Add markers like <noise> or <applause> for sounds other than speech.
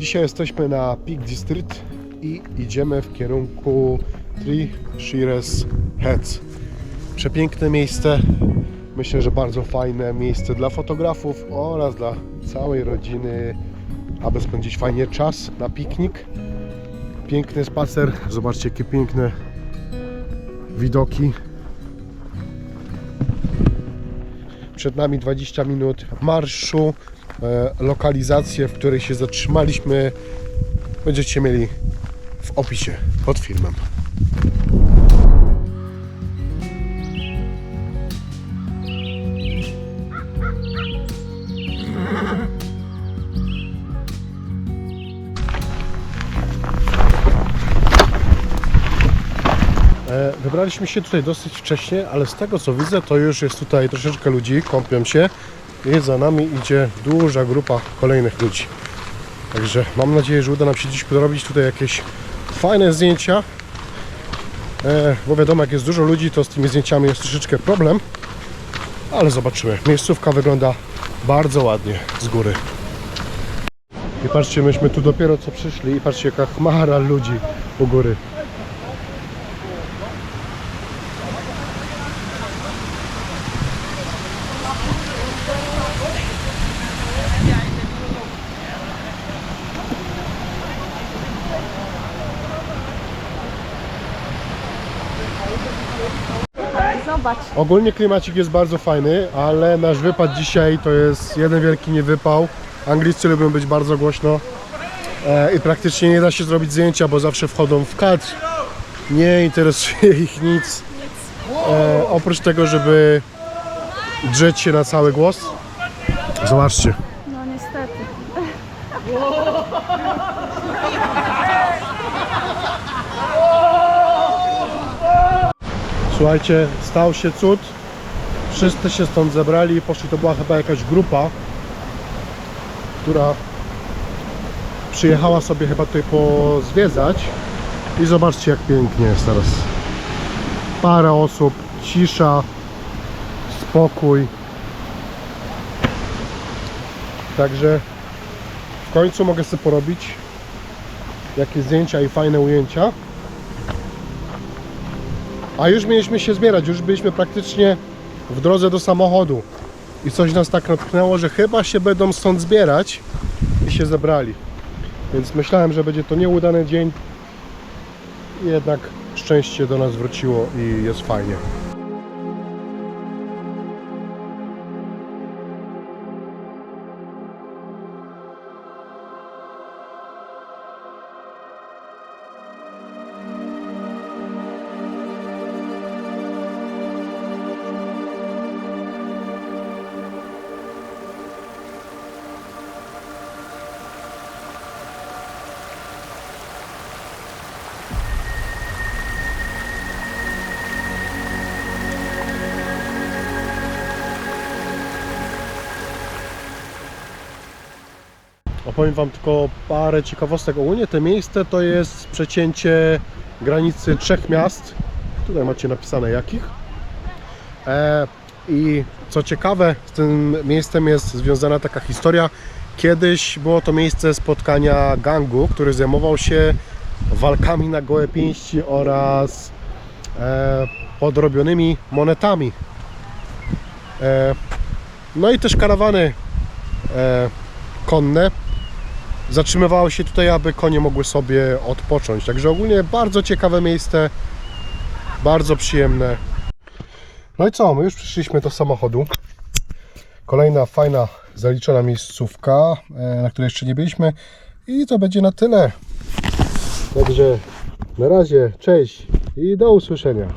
Dzisiaj jesteśmy na Peak District i idziemy w kierunku Three Shires Heads. Przepiękne miejsce, myślę, że bardzo fajne miejsce dla fotografów oraz dla całej rodziny, aby spędzić fajnie czas na piknik. Piękny spacer, zobaczcie jakie piękne widoki. Przed nami 20 minut marszu. E, lokalizację, w której się zatrzymaliśmy, będziecie mieli w opisie pod filmem. E, Wybraliśmy się tutaj dosyć wcześnie, ale z tego co widzę, to już jest tutaj troszeczkę ludzi, kąpią się i za nami idzie duża grupa kolejnych ludzi. Także mam nadzieję, że uda nam się dziś zrobić tutaj jakieś fajne zdjęcia. E, bo wiadomo, jak jest dużo ludzi, to z tymi zdjęciami jest troszeczkę problem. Ale zobaczymy. Miejscówka wygląda bardzo ładnie z góry. I patrzcie, myśmy tu dopiero co przyszli i patrzcie jaka chmara ludzi u góry. Zobacz. Ogólnie klimacik jest bardzo fajny, ale nasz wypad dzisiaj to jest jeden wielki niewypał. Anglicy lubią być bardzo głośno e, i praktycznie nie da się zrobić zdjęcia, bo zawsze wchodzą w kadr. Nie interesuje ich nic. E, oprócz tego, żeby drzeć się na cały głos. Zobaczcie. No niestety. <laughs> Słuchajcie, stał się cud. Wszyscy się stąd zebrali i poszli. To była chyba jakaś grupa, która przyjechała sobie chyba tutaj pozwiedzać. I zobaczcie, jak pięknie jest teraz. Parę osób, cisza, spokój. Także w końcu mogę sobie porobić jakieś zdjęcia i fajne ujęcia. A już mieliśmy się zbierać, już byliśmy praktycznie w drodze do samochodu. I coś nas tak natknęło, że chyba się będą stąd zbierać i się zebrali. Więc myślałem, że będzie to nieudany dzień. Jednak szczęście do nas wróciło i jest fajnie. Opowiem Wam tylko parę ciekawostek. Ogólnie to miejsce to jest przecięcie granicy trzech miast. Tutaj macie napisane jakich. E, I co ciekawe, z tym miejscem jest związana taka historia. Kiedyś było to miejsce spotkania gangu, który zajmował się walkami na gołe pięści oraz e, podrobionymi monetami. E, no i też karawany e, konne zatrzymywały się tutaj, aby konie mogły sobie odpocząć. Także ogólnie bardzo ciekawe miejsce, bardzo przyjemne. No i co, my już przyszliśmy do samochodu. Kolejna fajna, zaliczona miejscówka, e, na której jeszcze nie byliśmy. I to będzie na tyle. Także na razie, cześć i do usłyszenia.